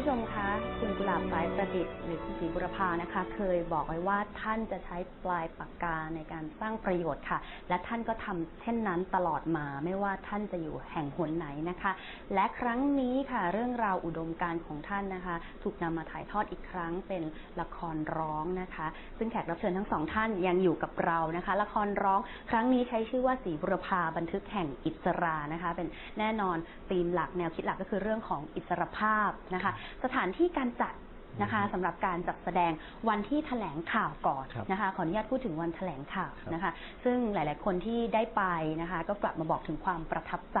ผู้ชมคะคุณกุหลาบสายประดิษฐ์หรือคุณศรีบุรพานะคะ เคยบอกไว้ว่าท่านจะใช้ปลายปากกาในการสร้างประโยชน์ค่ะ และท่านก็ทำเช่นนั้นตลอดมาไม่ว่าท่านจะอยู่แห่งหนไหนนะคะ และครั้งนี้ค่ะ เรื่องราวอุดมการณ์ของท่านนะคะ ถูกนำมาถ่ายทอดอีกครั้งเป็นละครร้องนะคะ ซึ่งแขกรับเชิญทั้งสองท่านยังอยู่กับเรานะคะ ละครร้องครั้งนี้ใช้ชื่อว่าศรีบุรพาบันทึกแห่งอิสรานะคะ เป็นแน่นอนธีมหลักแนวคิดหลักก็คือเรื่องของอิสรภาพนะคะสถานที่การจัดนะคะสำหรับการจัดแสดงวันที่แถลงข่าวก่อนครับนะคะขออนุญาตพูดถึงวันแถลงข่าวครับนะคะ ซึ่งหลาย ๆ คนที่ได้ไปนะคะ ก็กลับมาบอกถึงความประทับใจ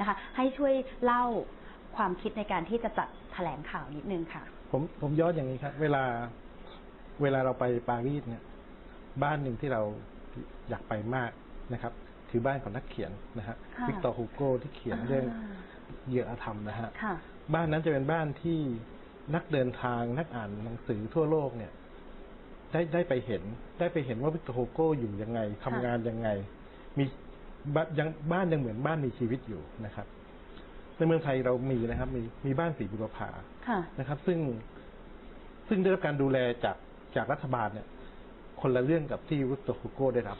นะคะ ให้ช่วยเล่าความคิดในการที่จะจัดแถลงข่าวนิดนึงค่ะ ผมผมย้อนอย่างนี้ครับ เวลาเวลาเราไปปารีสเนี่ย บ้านหนึ่งที่เราอยากไปมากนะครับ คือบ้านของนักเขียนนะฮะค่ะ วิกตอร์ฮูโก้ที่เขียนเรื่องเหยื่ออาธรรมนะฮะ ค่ะ บ้านนั้นจะเป็นบ้านที่นักเดินทางนักอ่านหนังสือทั่วโลกเนี่ย ได้ได้ไปเห็น ได้ไปเห็นว่าวิกตอร์ฮูโก้อยู่ยังไงทำงานยังไง มีบ้านยังบ้านยังเหมือนบ้านมีชีวิตอยู่นะครับ ในเมืองไทยเรามีนะครับ มีมีบ้านสีบุรพาค่ะนะครับ ซึ่งซึ่งได้รับการดูแลจากจากรัฐบาลเนี่ย คนละเรื่องกับที่วิกตอร์ฮูโก้ได้รับ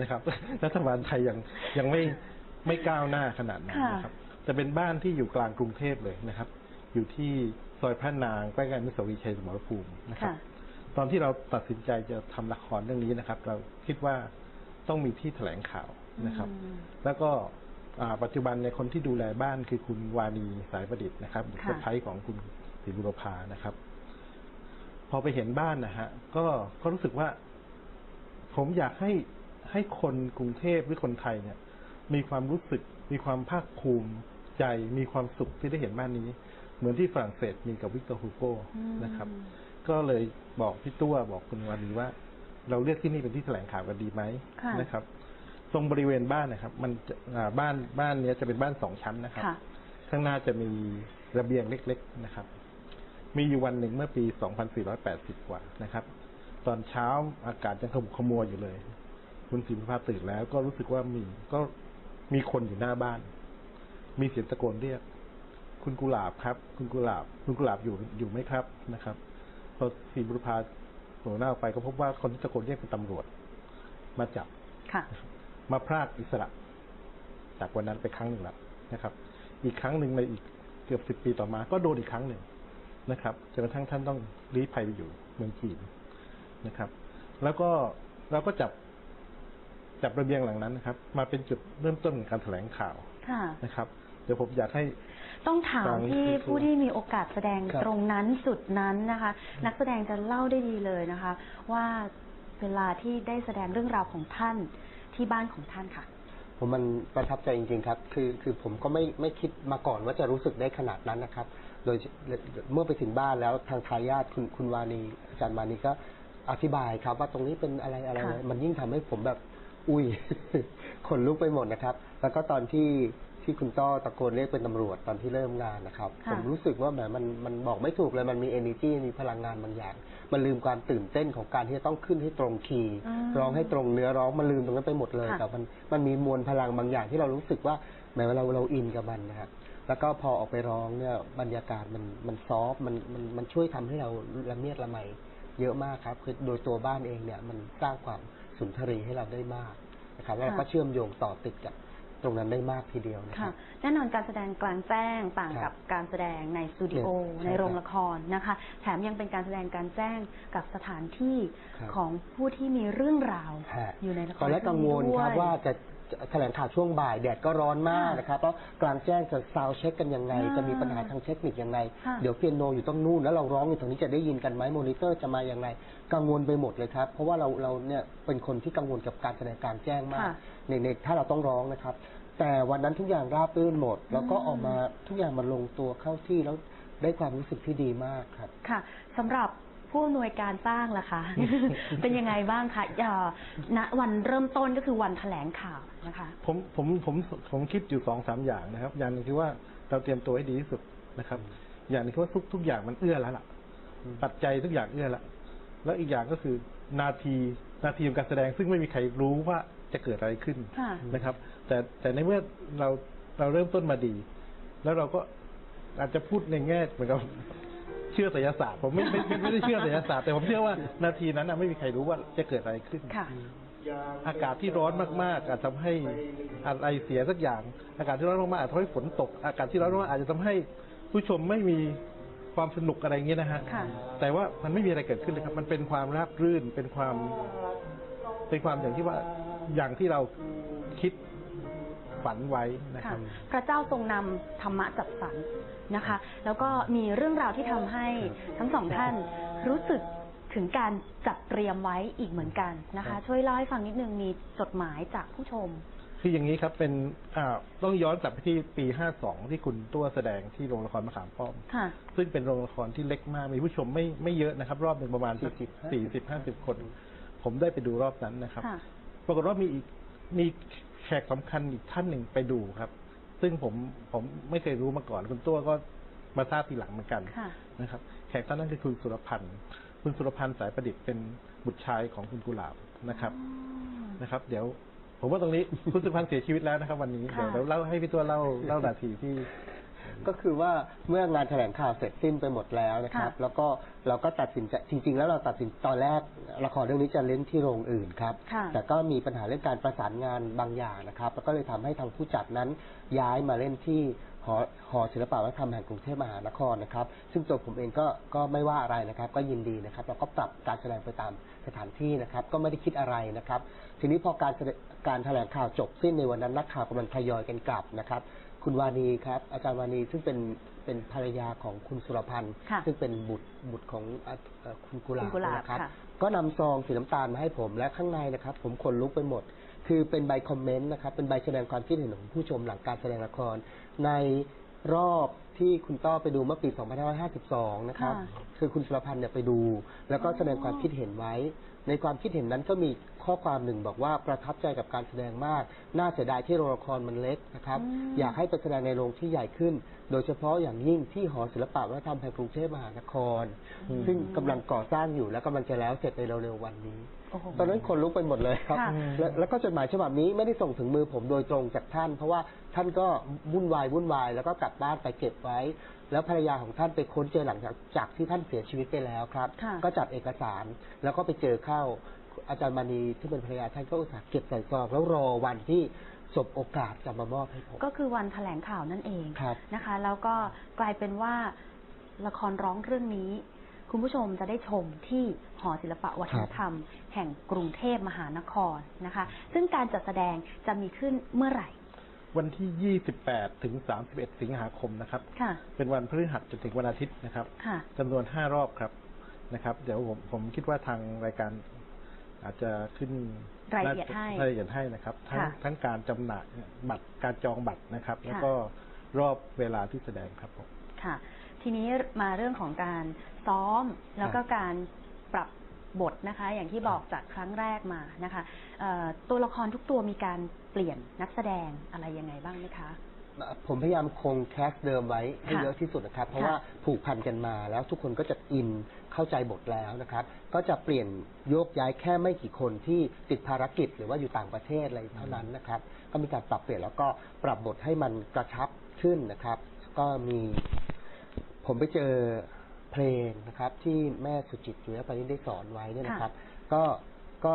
นะครับ รัฐบาลไทยยังยังไม่ไม่ก้าวหน้าขนาดนั้นนะครับ จะเป็นบ้านที่อยู่กลางกรุงเทพเลยนะครับ อยู่ที่ซอยพระนางใกล้ๆอนุสาวรีย์ชัยสมรภูมินะครับค่ะตอนที่เราตัดสินใจจะทำละครเรื่องนี้นะครับ เราคิดว่าต้องมีที่แถลงข่าวนะครับอืมแล้วก็อ่าปัจจุบันในยคนที่ดูแลบ้านคือคุณวานีสายประดิษฐ์นะครับค่ะสะพ้ายของคุณศรีบุรพานะครับ พอไปเห็นบ้านนะฮะก็ก็รู้สึกว่า ผมอยากให้ให้คนกรุงเทพหรือคนไทยเนี่ย มีความรู้สึกมีความภาคภูมิ ใจมีความสุขที่ได้เห็นบ้านนี้ เหมือนที่ฝรั่งเศสมีกับวิกตอร์ฮูโก้อืมนะครับ ก็เลยบอกพี่ตัวบอกคุณวานีว่า เราเลือกที่นี่เป็นที่แถลงข่าวกันดีไหมค่ะนะครับ ตรงบริเวณบ้านนะครับ มันจะอ่าบ้านบ้านเนี้ยจะเป็นบ้านสองชั้นนะครับค่ะข้างหน้าจะมีระเบียงเล็ก ๆนะครับ มีอยู่วันหนึ่งเมื่อปี 2480 กว่านะครับ ตอนเช้าอากาศยังขมุกขมัวอยู่เลย คุณศิลปภาตื่นแล้วก็รู้สึกว่ามีก็มีคนอยู่หน้าบ้าน มีเสียงตะโกนเรียก คุณกุหลาบครับ คุณกุหลาบ คุณกุหลาบอยู่อยู่ไหมครับนะครับพอศิลปภาโผล่หน้าออกไปก็พบว่าคนที่ตะโกนเรียกเป็นตำรวจ มาจับค่ะมาพรากอิสระ จากวันนั้นไปครั้งหนึ่งแล้วนะครับ อีกครั้งหนึ่งในอีกเกือบสิบปีต่อมา ก็โดนอีกครั้งหนึ่งนะครับจนกระทั่งท่านต้องลี้ภัยไปอยู่เมืองจีนนะครับ แล้วก็เราก็จับจับระเบียงหลังนั้นนะครับ มาเป็นจุดเริ่มต้นของการแถลงข่าวค่ะนะครับ เดี๋ยวผมอยากให้ ต้องถามฟังที่คือผู้ที่มีโอกาสแสดงครับ ตรงนั้นจุดนั้นนะคะ นักแสดงจะเล่าได้ดีเลยนะคะ ว่าเวลาที่ได้แสดงเรื่องราวของท่านที่บ้านของท่านค่ะ ผมมันประทับใจจริง ๆ ครับ คือคือผมก็ไม่ไม่คิดมาก่อนว่าจะรู้สึกได้ขนาดนั้นนะครับ โดยเมื่อไปถึงบ้านแล้วทางทายาทคุณคุณวานีอาจารย์วานีก็อธิบายครับ ว่าตรงนี้เป็นอะไรอะไรค่ะ มันยิ่งทำให้ผมแบบ อุ้ย ขนลุกไปหมดนะครับ แล้วก็ตอนที่ ที่คุณต้อตะโกนเรียกเป็นตำรวจตอนที่เริ่มงานนะครับ ค่ะ ผมรู้สึกว่าแบบมันมันบอกไม่ถูกเลยมันมี energy มีพลังงานบางอย่าง มันลืมความตื่นเต้นของการที่จะต้องขึ้นให้ตรงคีย์อืมร้องให้ตรงเนื้อร้องมันลืมตรงนั้นไปหมดเลยค่ะ แต่มันมันมีมวลพลังบางอย่างที่เรารู้สึกว่าแม้ว่าเราเราอินกับมันนะครับแล้วก็พอออกไปร้องเนี่ยบรรยากาศมันมันซอฟต์มันมันมันช่วยทำให้เราละเมียดละไมเยอะมากครับคือโดยตัวบ้านเองเนี่ยมันสร้างความสุนทรีให้เราได้มากนะครับแล้วเราก็เชื่อมโยงต่อติดกับ ตรงนั้นได้มากทีเดียวนะคค่ะรับ แน่นอนการแสดงกลางแจ้งต่างครักับบการแสดงในสตูดิโอใช่ในโรงครับละครนะคะ แถมยังเป็นการแสดงกลารแจ้งกับสถานที่ครับ ของผู้ที่มีเรื่องราว ฮะอยู่ในละครตอนแรกกังวลเองนี้ครับด้วย ว่าจะจะ แถลงข่าวช่วงบ่ายแดดก็ร้อนมากค่ะนะครับแล้วกลางแจ้งจะซาวเช็คกันยังไงอ่าจะมีปัญหาทางเทคนิคยังไง ค่ะ เดี๋ยวเปียโนอยู่ต้องนู่นแล้วเราร้องอยู่ตรงนี้จะได้ยินกันไหมมอนิเตอร์จะมายังไง กังวลไปหมดเลยครับ เพราะว่าเราเราเนี่ยเป็นคนที่กังวลกับการแสดงกลารแจ้งมาก ค่ะ ในในถ้าเราต้องร้องนะครับ แต่วันนั้นทุกอย่างราบรื่นหมด แล้วก็อืมออกมาทุกอย่างมันลงตัวเข้าที่แล้วได้ความรู้สึกที่ดีมากครับ ค่ะสำหรับ ผู้อำนวยการสร้างล่ะคะ เป็นยังไงบ้างคะอย่าณวันเริ่มต้นก็คือวันแถลงข่าวนะคะ ผมผมผมผมคิดอยู่สองสามอย่างนะครับ อย่างหนึงคือว่าเราเตรียมตัวให้ดีที่สุดนะครับ อย่างหนึงคือว่าทุกทุกอย่างมันเอื้อแล้วล่ะอืมปัจจัยทุกอย่างเอื้อแล้วแล้วอีกอย่างก็คือนาทีนาทีของการแสดงซึ่งไม่มีใครรู้ว่าจะเกิดอะไรขึ้นค่ะนะครับ แต่แต่ในเมื่อเราเราเริ่มต้นมาดี แล้วเราก็อาจจะพูดในแง่เหมือนกับ เชื่อไสยศาสตร์ผมไม่ไม่ไม่ไม่ได้เชื่อไสยศาสตร์แต่ผมเชื่อว่านาทีนั้นนะไม่มีใครรู้ว่าจะเกิดอะไรขึ้น ค่ะ อากาศที่ร้อนมากๆอาจทำให้อะไรเสียสักอย่าง อากาศที่ร้อนมากๆอาจทำให้ฝนตก อากาศที่ร้อนมากๆอาจจะทำให้ผู้ชมไม่มีความสนุกอะไรอย่างเงี้ยนะฮะ ค่ะ แต่ว่ามันไม่มีอะไรเกิดขึ้นเลยครับ มันเป็นความราบรื่น เป็นความ เป็นความอย่างที่ว่า อย่างที่เราคิด ฝันไว้นะคค่ะรับ พระเจ้าทรงนำธรรมะจัดสรรนะคะ แล้วก็มีเรื่องราวที่ทำให้ทั้งสองท่านรู้สึกถึงการจัดเตรียมไว้อีกเหมือนกันนะครัคะ บ ช่วยเล่าให้ฟังนิดนึงมีจดหมายจากผู้ชม คืออย่างนี้ครับเป็นอ่าต้องย้อนกลับไปที่ปี 52 ที่คุณตัวแสดงที่โรงละครมะขามป้อม ค่ะ ซึ่งเป็นโรงละครที่เล็กมาก มีผู้ชมไม่ไม่เยอะนะครับ รอบหนึ่งประมาณสัก40สี่สิบห้าสิบคน ผมได้ไปดูรอบนั้นนะครับ ค่ะ ปรากฏว่ามีอีกมีแขกสำคัญอีกท่านหนึ่งไปดูครับ ซึ่งผมผมไม่เคยรู้มาก่อน คุณตัวก็มาทราบทีหลังเหมือนกันค่ะนะครับ แขกท่านนั้นคือคุณสุรพันธ์คุณสุรพันธ์สายประดิษฐ์เป็นบุตรชายของคุณกุหลาบนะครับนะครับ เดี๋ยว ผมว่าตรงนี้คุณสุรพันธ์เสียชีวิตแล้วนะครับ วันนี้ค่ะเดี๋ยวเดี๋ยวเล่าให้พี่ตัวเล่าเล่านาทีที่ ก็คือว่าเมื่องานแถลงข่าวเสร็จสิ้นไปหมดแล้วนะครับค่ะแล้วก็เราก็ตัดสินใจจริง ๆ แล้วเราตัดสินตอนแรกละครเรื่องนี้จะเล่นที่โรงอื่นครับค่ะแต่ก็มีปัญหาเรื่องการประสานงานบางอย่างนะครับ แล้วก็เลยทำให้ทางผู้จัดนั้นย้ายมาเล่นที่หอหอศิลปวัฒนธรรมแห่งกรุงเทพมหานครนะครับ ซึ่งตัวผมเองก็ก็ไม่ว่าอะไรนะครับ ก็ยินดีนะครับ เราก็ปรับการแสดงไปตามสถานที่นะครับ ก็ไม่ได้คิดอะไรนะครับ ทีนี้พอการแสดงการแถลงข่าวจบสิ้นในวันนั้นนักข่าวกำลังทยอยกันกลับนะครับ คุณวานีครับ อาจารย์วานีซึ่งเป็นเป็นภรรยาของคุณสุรพันธ์ ค่ะซึ่งเป็นบุตรบุตรของอะเอ่อคุณกุหลาคุบณกุหลาบนะครับ ค่ะ ก็นำซองสีน้ำตาลมาให้ผมและข้างในนะครับ ผมขนลุกไปหมด คือเป็นใบคอมเมนต์นะครับ เป็นใบแสดงความคิดเห็นของผู้ชมหลังการแสดงละคร ในรอบที่คุณต้อไปดูเมื่อปี 2552 นะครับ ค่ะ คือคุณสุรพันธ์เนี่ยไปดู แล้วก็แสดงความคิดเห็นไว้ ในความคิดเห็นนั้นก็มี ข้อความหนึ่งบอกว่าประทับใจกับการแสดงมาก น่าเสียดายที่โรงละครมันเล็กนะครับอืมอยากให้ไปแสดงในโรงที่ใหญ่ขึ้น โดยเฉพาะอย่างยิ่งที่หอศิลปะวัฒนธรรมแห่งกรุงเทพมหานครอืมซึ่งกำลังก่อสร้างอยู่และกำลังจะแล้วเสร็จในเร็วๆวันนี้โอ้โหตอนนั้นคนลุกไปหมดเลยครับค่ะและแล้วก็จดหมายฉบับนี้ไม่ได้ส่งถึงมือผมโดยตรงจากท่าน เพราะว่าท่านก็วุ่นวายวุ่นวายแล้วก็กลับบ้านไปเก็บไว้ แล้วภรรยาของท่านไปค้นเจอหลังจากจากที่ท่านเสียชีวิตไปแล้วครับ ค่ะ ก็จัดเอกสารแล้วก็ไปเจอเข้าอาจารย์มานีที่เป็นภรรยาท่านก็อุตส่าห์เก็บใส่ซองแล้วรอวันที่สบโอกาสจะมามอบให้ผมก็คือวันแถลงข่าวนั่นเอง ครับ นะคะแล้วก็กลายเป็นว่าละครร้องเรื่องนี้ คุณผู้ชมจะได้ชมที่หอศิลปะวัฒนธรรม แห่งกรุงเทพมหานครนะคะ ซึ่งการจัดแสดงจะมีขึ้นเมื่อไหร่ วันที่ 28 ถึง 31 สิงหาคมนะครับ ค่ะ เป็นวันพฤหัสจนถึงวันอาทิตย์นะครับค่ะจำนวน 5 รอบครับนะครับ เดี๋ยวผมผมคิดว่าทางรายการอาจจะขึ้นรายละเอียดให้รายละเอียดให้นะครับ ทั้งค่ะทั้งการจำหน่ายบัตรการจองบัตรนะครับ แล้วค่ะก็รอบเวลาที่แสดงครับผมค่ะ ทีนี้มาเรื่องของการซ้อมแล้วก็การปรับ บทนะคะ อย่างที่บอกจากครั้งแรกมานะคะเอ่อตัวละครทุกตัวมีการเปลี่ยนนักแสดงอะไรยังไงบ้างไหมคะ ผมพยายามคงแคสเดิมไว้ให้ค่ะเยอะที่สุดนะครับ เพราะค่ะว่าผูกพันกันมาแล้วทุกคนก็จะอินเข้าใจบทแล้วนะครับ ก็จะเปลี่ยนโยกย้ายแค่ไม่กี่คนที่ติดภารกิจ หรือว่าอยู่ต่างประเทศอะไรเท่านั้นนะครับ ก็มีการปรับเปลี่ยนแล้วก็ปรับบทให้มันกระชับขึ้นนะครับ ก็มีผมไปเจอ เพลงนะครับ ที่แม่สุจิตจุยปานิชได้สอนไว้เนี่ยนะครับ ก็ก็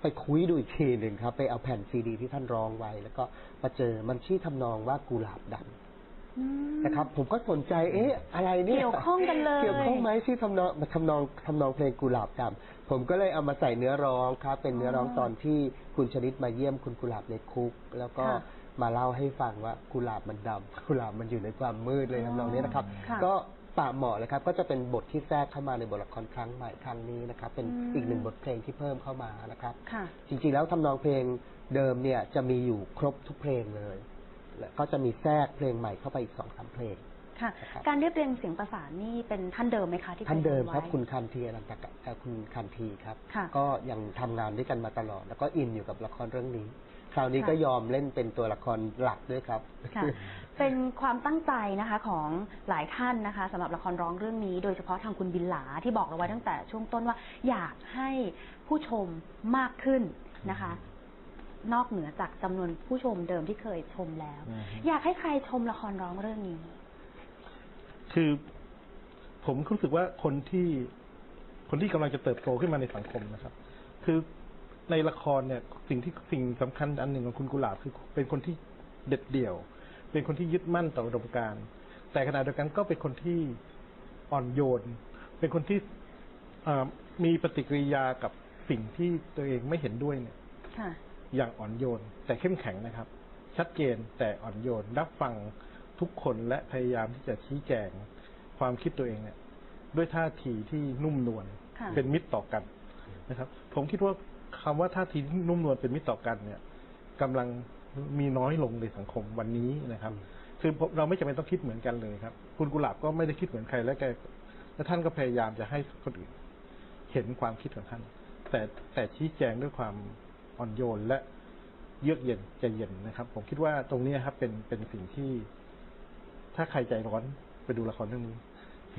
ไปคุยดูอีกทีหนึ่งครับ ไปเอาแผ่นซีดี ที่ท่านร้องไว้ แล้วก็มาเจอมันชื่อทำนองว่ากุหลาบดำอืมนะครับผมก็สนใจเอ๊ะอะไรเนี่ยเกี่ยวข้องกันเลยเกี่ยวข้องไหมที่ทำนองทำนองทำนองเพลงกุหลาบดำผมก็เลยเอามาใส่เนื้อร้องครับ เป็นเนื้อร้องตอนที่คุณชนิดมาเยี่ยมคุณกุหลาบในคุก แล้วก็ค่ะมาเล่าให้ฟังว่ากุหลาบมันดำกุหลาบมันอยู่ในความมืดเลยทำนองนี้นะครับค่ะก็ ปะเหมาะเลยครับ ก็จะเป็นบทที่แทรกเข้ามาในบทละครครั้งใหม่ครั้งนี้นะครับ เป็นอืมอีกหนึ่งบทเพลงที่เพิ่มเข้ามานะครับค่ะจริงๆแล้วทำนองเพลงเดิมเนี่ยจะมีอยู่ครบทุกเพลงเลย และก็จะมีแทรกเพลงใหม่เข้าไปอีกสองสามเพลงค่ะนะครับการเรียบเรียงเสียงประสานนี่เป็นท่านเดิมไหมคะที่ท่านเดิมคยครับไว้คุณคันทีอนันตกะเอ่อคุณคันทีครับค่ะก็ยังทำงานด้วยกันมาตลอด แล้วก็อินอยู่กับละครเรื่องนี้ คราวนี้ค่ะก็ยอมเล่นเป็นตัวละครหลักด้วยครับ ค่ะ เป็นความตั้งใจนะคะของหลายท่านนะคะสำหรับละครร้องเรื่องนี้ โดยเฉพาะทางคุณบินหลาที่บอกเราไว้ตั้งแต่ช่วงต้นว่าอยากให้ผู้ชมมากขึ้นนะคะ นอกเหนือจากจำนวนผู้ชมเดิมที่เคยชมแล้ว อืม อยากให้ใครชมละครร้องเรื่องนี้ คือผมรู้สึกว่าคนที่ คนที่กำลังจะเติบโตขึ้นมาในสังคมนะครับ คือ ในละครเนี่ย สิ่งที่สิ่งสำคัญอันหนึ่งของคุณกุหลาบคือเป็นคนที่เด็ดเดี่ยว เป็นคนที่ยึดมั่นต่ออุดมการณ์แต่ขณะเดียวกันก็เป็นคนที่อ่อนโยน เป็นคนที่เอ่อมีปฏิกิริยากับสิ่งที่ตัวเองไม่เห็นด้วยเนี่ย ค่ะ อย่างอ่อนโยน แต่เข้มแข็งนะครับ ชัดเจนแต่อ่อนโยนรับฟังทุกคนและพยายามที่จะชี้แจงความคิดตัวเองเนี่ย ด้วยท่าทีที่นุ่มนวลค่ะ เป็นมิตรต่อกันนะครับ ผมคิดว่า คำว่าท่าทีที่นุ่มนวลเป็นมิตรต่อกันเนี่ยกำลังมีน้อยลงในสังคมวันนี้นะครับ คือเราไม่จำเป็นต้องคิดเหมือนกันเลยครับ คุณกุหลาบก็ไม่ได้คิดเหมือนใครและแกและท่านก็พยายามจะให้คนอื่นเห็นความคิดของท่าน แต่แต่ชี้แจงด้วยความอ่อนโยนและเยือกเย็นใจเย็นนะครับ ผมคิดว่าตรงนี้ครับ เป็นเป็นสิ่งที่ ถ้าใครใจร้อนไปดูละครเรื่องนี้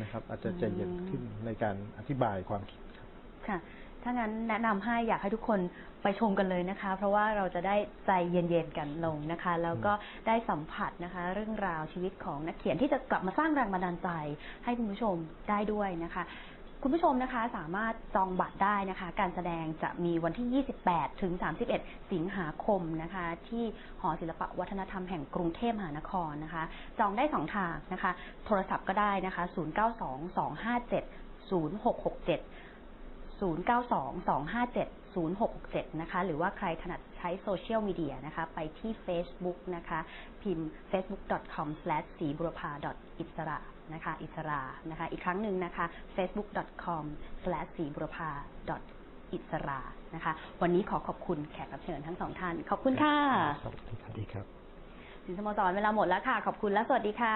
นะครับ อาจจะใจเย็นขึ้นในการอธิบายความคิดครับ ค่ะ ถ้างั้นแนะนำให้อยากให้ทุกคนไปชมกันเลยนะคะ เพราะว่าเราจะได้ใจเย็นๆกันลงนะคะ แล้วก็ได้สัมผัสนะคะ เรื่องราวชีวิตของนักเขียนที่จะกลับมาสร้างแรงบันดาลใจ ให้คุณผู้ชมได้ด้วยนะคะคุณผู้ชมนะคะสามารถจองบัตรได้นะคะ การแสดงจะมีวันที่ 28 ถึง 31 สิงหาคมนะคะ ที่หอศิลปวัฒนธรรมแห่งกรุงเทพมหานครนะคะ จองได้สองทางนะคะ โทรศัพท์ก็ได้นะคะ 0922570667 0922570667 นะคะ หรือว่าใครถนัดใช้โซเชียลมีเดียนะคะ ไปที่ Facebook นะคะ พิมพ์ facebook.com สีบุรพาอิสระนะคะ อิสรานะคะ อีกครั้งหนึ่งนะคะ facebook.com สีบุรพาอิสรานะคะ วันนี้ขอขอบคุณแขกรับเชิญทั้งสองท่าน ขอบคุณค่ะ สวัสดีครับดีครับสินสโมสรเวลาหมดแล้วค่ะ ขอบคุณและสวัสดีค่ะ